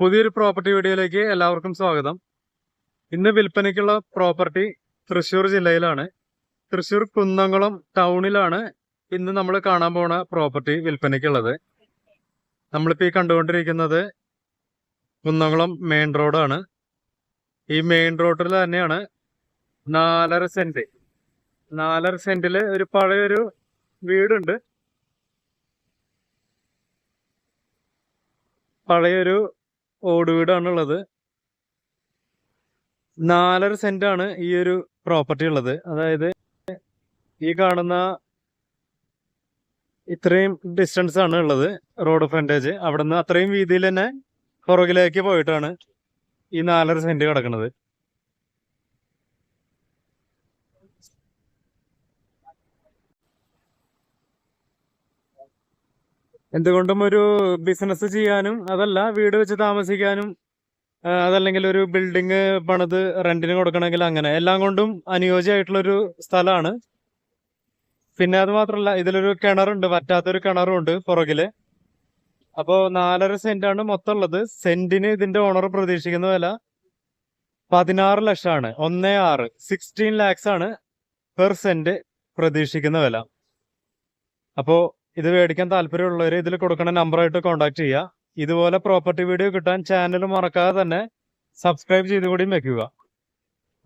പുതിയൊരു പ്രോപ്പർട്ടി വീഡിയോയിലേക്ക് എല്ലാവർക്കും സ്വാഗതം. ഇന്ന് വിൽപ്പനയ്ക്കുള്ള പ്രോപ്പർട്ടി തൃശ്ശൂർ ജില്ലയിലാണ്. തൃശ്ശൂർ കുന്നംകുളം ടൗണിലാണ് ഇന്ന് നമ്മൾ കാണാൻ പോണ പ്രോപ്പർട്ടി വിൽപ്പനയ്ക്കുള്ളത്. നമ്മളിപ്പോൾ ഈ കണ്ടുകൊണ്ടിരിക്കുന്നത് കുന്നംകുളം മെയിൻ റോഡാണ് ഈ മെയിൻ റോഡിൽ തന്നെയാണ് നാലര സെന്റ്. നാലര സെന്റിൽ ഒരു പഴയൊരു വീടുണ്ട്. പഴയൊരു ഓട് വീടാണുള്ളത്. നാലര സെന്റ് ആണ് ഈ ഒരു പ്രോപ്പർട്ടി ഉള്ളത്. അതായത് ഈ കാണുന്ന ഇത്രയും ഡിസ്റ്റൻസ് ആണ് ഉള്ളത് റോഡ് ഫ്രണ്ടേജ്. അവിടുന്ന് അത്രയും വീതിയിൽ തന്നെ പുറകിലേക്ക് പോയിട്ടാണ് ഈ നാലര സെന്റ് കിടക്കുന്നത് എന്തുകൊണ്ടും ഒരു ബിസിനസ് ചെയ്യാനും അതല്ല വീട് വെച്ച് താമസിക്കാനും അതല്ലെങ്കിൽ ഒരു ബിൽഡിങ് പണിത് റെന്റിന് കൊടുക്കണമെങ്കിൽ അങ്ങനെ. എല്ലാം കൊണ്ടും അനുയോജ്യമായിട്ടുള്ളൊരു സ്ഥലമാണ്. പിന്നെ അത് മാത്രമല്ല ഇതിലൊരു കിണറുണ്ട് വറ്റാത്തൊരു കിണറും ഉണ്ട് പുറകിൽ. അപ്പോൾ നാലര സെന്റ് ആണ് മൊത്തം ഉള്ളത് സെന്റിന് ഇതിന്റെ ഓണർ പ്രതീക്ഷിക്കുന്ന വില പതിനാറ് ലക്ഷമാണ്. ഒന്നേ ആറ്. സിക്സ്റ്റീൻ ലാക്സ് ആണ് പെർ സെന്റ് പ്രതീക്ഷിക്കുന്ന വില. അപ്പോൾ ഇത് മേടിക്കാൻ താല്പര്യമുള്ളവർ ഇതിൽ കൊടുക്കുന്ന നമ്പറായിട്ട് കോൺടാക്ട് ചെയ്യുക. ഇതുപോലെ പ്രോപ്പർട്ടി വീഡിയോ കിട്ടാൻ ചാനൽ മറക്കാതെ തന്നെ സബ്സ്ക്രൈബ് ചെയ്ത് കൂടിയും വെക്കുക.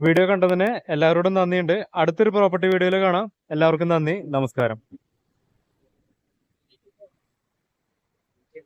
വീഡിയോ കണ്ടതിന് എല്ലാവരോടും നന്ദിയുണ്ട്. അടുത്തൊരു പ്രോപ്പർട്ടി വീഡിയോയിൽ കാണാം. എല്ലാവർക്കും നന്ദി. നമസ്കാരം.